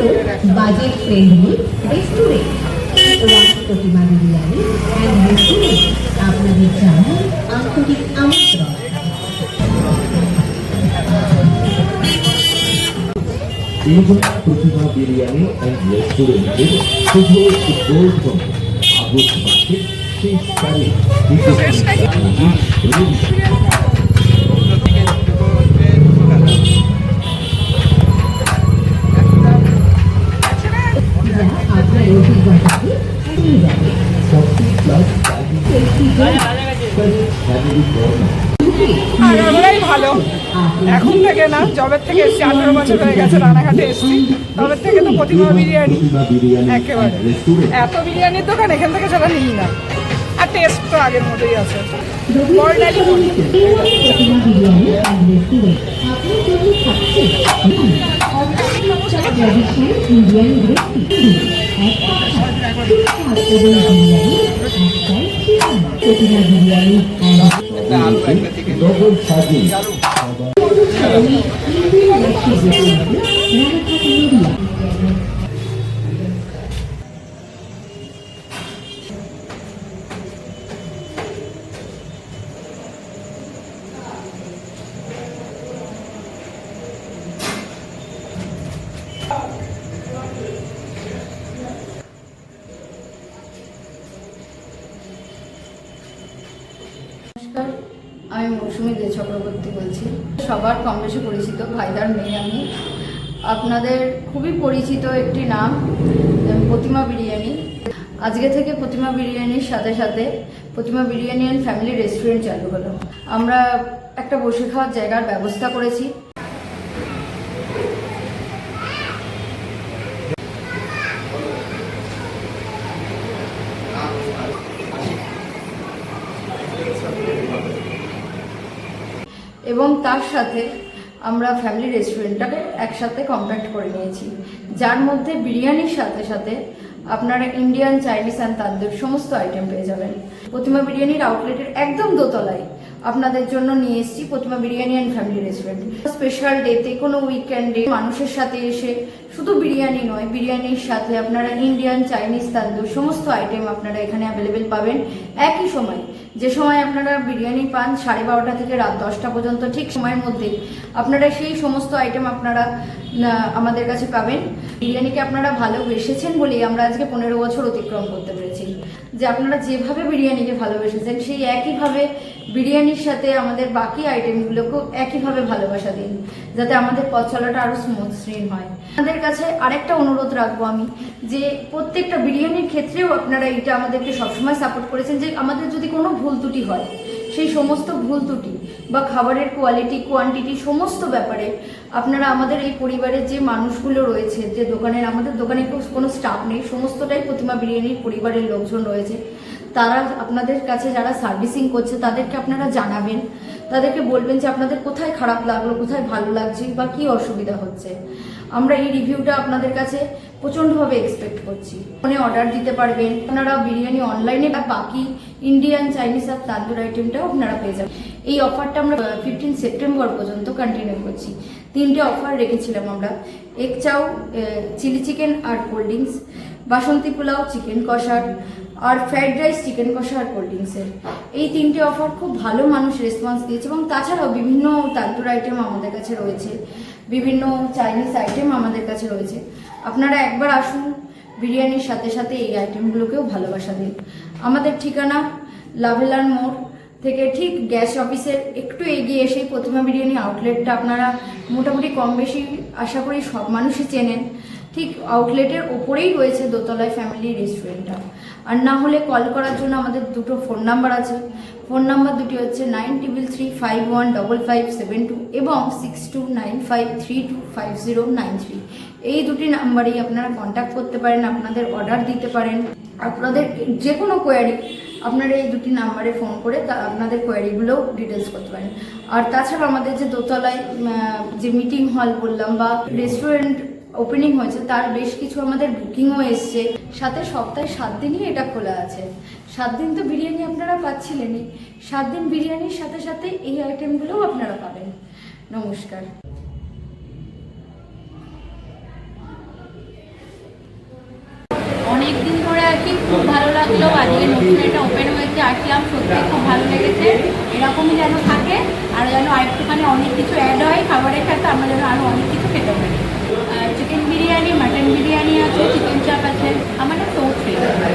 budget friendly restaurant. One Pratima biryani and restaurant আপনাদের জানাই আন্তরিক আমন্ত্রণ। প্রতিমা বিরিয়ানি অ্যান্ড রেস্টুরেন্টের কর্নার আগাগোড়াই ভালো। এখন থেকে না জবের থেকে এসছি, আঠারো বছর হয়ে গেছে, রানাঘাটে এসছি। তবে থেকে তো প্রতিমা বিরিয়ানি, একেবারে। এত বিরিয়ানির দোকান, এখান থেকে ছাড়া নিই না। আর টেস্ট তো আগের মতোই আছে। ইন্ডিয়ান বিরিয়ানি একটাই ঠিকানা প্রতিমা বিরিয়ানি and ডবল সাজিং ইন্ডিয়ান রেসিপি রানাঘাট নদিয়া নমস্কার। আমি মৌসুমী দে চক্রবর্তী বলছি। সবার কম বেশি পরিচিত ভাইদার মেয়ে আমি। আপনাদের খুবই পরিচিত একটি নাম প্রতিমা বিরিয়ানি। আজকে থেকে প্রতিমা বিরিয়ানির সাথে সাথে Pratima biryani and family restaurant চালু হলো। আমরা একটা বসে খাওয়ার জায়গার ব্যবস্থা করেছি। এবং তার সাথে আমরা ফ্যামিলি রেস্টুরেন্টটাকে একসাথে কম্প্যাক্ট করে নিয়েছি। যার মধ্যে বিরিয়ানির সাথে সাথে আপনারা ইন্ডিয়ান চাইনিজ অ্যান্ড তান্দুর সমস্ত আইটেম পেয়ে যাবেন। প্রতিমা বিরিয়ানির আউটলেটের একদম দোতলায় আপনাদের জন্য নিয়ে এসেছি Pratima biryani and family restaurant special ডেতে কোনো উইকেন্ডে মানুষের সাথে এসে শুধু বিরিয়ানি নয়, বিরিয়ানির সাথে আপনারা ইন্ডিয়ান চাইনিজ তান্দুর সমস্ত আইটেম আপনারা এখানে অ্যাভেলেবেল পাবেন একই সময়। যে সময় আপনারা বিরিয়ানি পান সাড়ে বারোটা থেকে রাত দশটা পর্যন্ত, ঠিক সময়ের মধ্যে আপনারা সেই সমস্ত আইটেম আপনারা আমাদের কাছে পাবেন। বিরিয়ানিকে আপনারা ভালোবেসেছেন বলেই আমরা আজকে পনেরো বছর অতিক্রম করতে পেরেছি। যে আপনারা যেভাবে বিরিয়ানিকে ভালোবেসেছেন, সেই একইভাবে বিরিয়ানির সাথে আমাদের বাকি আইটেমগুলোকেও একইভাবে ভালোবাসা দিন, যাতে আমাদের পথ চলাটা আরও স্মুথ হয়। আমাদের কাছে আরেকটা অনুরোধ রাখব আমি, যে প্রত্যেকটা বিরিয়ানির ক্ষেত্রেও আপনারা এটা আমাদেরকে সবসময় সাপোর্ট করেছেন, যে আমাদের যদি কোনো ভুল ত্রুটি হয় সেই সমস্ত ভুল ত্রুটি বা খাবারের কোয়ালিটি কোয়ান্টিটি সমস্ত ব্যাপারে আপনারা আমাদের এই পরিবারের যে মানুষগুলো রয়েছে, যে দোকানের, আমাদের দোকানে কোনো স্টাফ নেই, সমস্তটাই প্রতিমা বিরিয়ানির পরিবারের লোকজন রয়েছে। তারা আপনাদের কাছে যারা সার্ভিসিং করছে, তাদেরকে আপনারা জানাবেন। তাদেরকে বলবেন যে আপনাদের কোথায় খারাপ লাগল, কোথায় ভালো লাগছে বা কি অসুবিধা হচ্ছে। আমরা এই রিভিউটা আপনাদের কাছে প্রচণ্ডভাবে এক্সপেক্ট করছি। ফোনে অর্ডার দিতে পারবেন। আপনারা বিরিয়ানি অনলাইনে বা বাকি ইন্ডিয়ান চাইনিজ আর তান্দুর আইটেমটাও আপনারা পেয়ে যাবেন। এই অফারটা আমরা ফিফটিন সেপ্টেম্বর পর্যন্ত কন্টিনিউ করছি। তিনটে অফার রেখেছিলাম আমরা। এক চাউ চিলি চিকেন আর cold drinks Basanti pulao chicken কষার, আর ফ্রাইড রাইস চিকেন কষা আর কোল্ড ড্রিঙ্কসের এই তিনটে অফার খুব ভালো মানুষ রেসপন্স দিয়েছে এবং তাছাড়াও বিভিন্ন তান্দুর আইটেম আমাদের কাছে রয়েছে। বিভিন্ন চাইনিজ আইটেম আমাদের কাছে রয়েছে। আপনারা একবার আসুন বিরিয়ানির সাথে সাথে এই আইটেমগুলোকেও ভালোবাসা দিন। আমাদের ঠিকানা লাভেলার মোড় থেকে ঠিক গ্যাস অফিসের একটু এগিয়ে এসেই প্রতিমা বিরিয়ানি আউটলেটটা আপনারা মোটামুটি কম বেশি আশা করি সব মানুষই চেনেন। ঠিক আউটলেটের ওপরেই রয়েছে দোতলায় ফ্যামিলি রেস্টুরেন্টটা আর না হলে কল করার জন্য আমাদের দুটো ফোন নাম্বার আছে। ফোন নাম্বার দুটি হচ্ছে nine টিবিল three five one double five seven two এবং six two nine five three two five zero nine three এই দুটি নাম্বারেই আপনারা কন্ট্যাক্ট করতে পারেন, আপনাদের অর্ডার দিতে পারেন। আপনাদের যে কোনো কোয়ারি আপনারা এই দুটি নাম্বারে ফোন করে তা আপনাদের কোয়ারিগুলো ডিটেলস করতে পারেন। আর তাছাড়া আমাদের যে দোতলায় যে মিটিং হল বললাম বা রেস্টুরেন্ট ওপেনিং হয়েছে, তার বেশ কিছু আমাদের বুকিংও এসছে। সাথে সপ্তাহে সাত দিনই এটা খোলা আছে। সাত দিন তো বিরিয়ানি আপনারা পাচ্ছিলেনই। সাত দিন বিরিয়ানির সাথে সাথে এই আইটেমগুলোও আপনারা পাবেন। নমস্কার। অনেকদিন ধরে আর কি খুব ভালো লাগল। আজকে নতুন এটা ওপেন হয়েছে, আসলাম। সত্যি খুব ভালো লেগেছে। এরকমই যেন থাকে, আর যেন আরেকটুখানে অনেক কিছু অ্যাড হয়, খাবারের সাথে আমরা যেন আরও অনেক কিছু খেতে পারি। चिकेन बिरियानी मटन बिरियानी आज चिकेन चाप आज हमारे सोच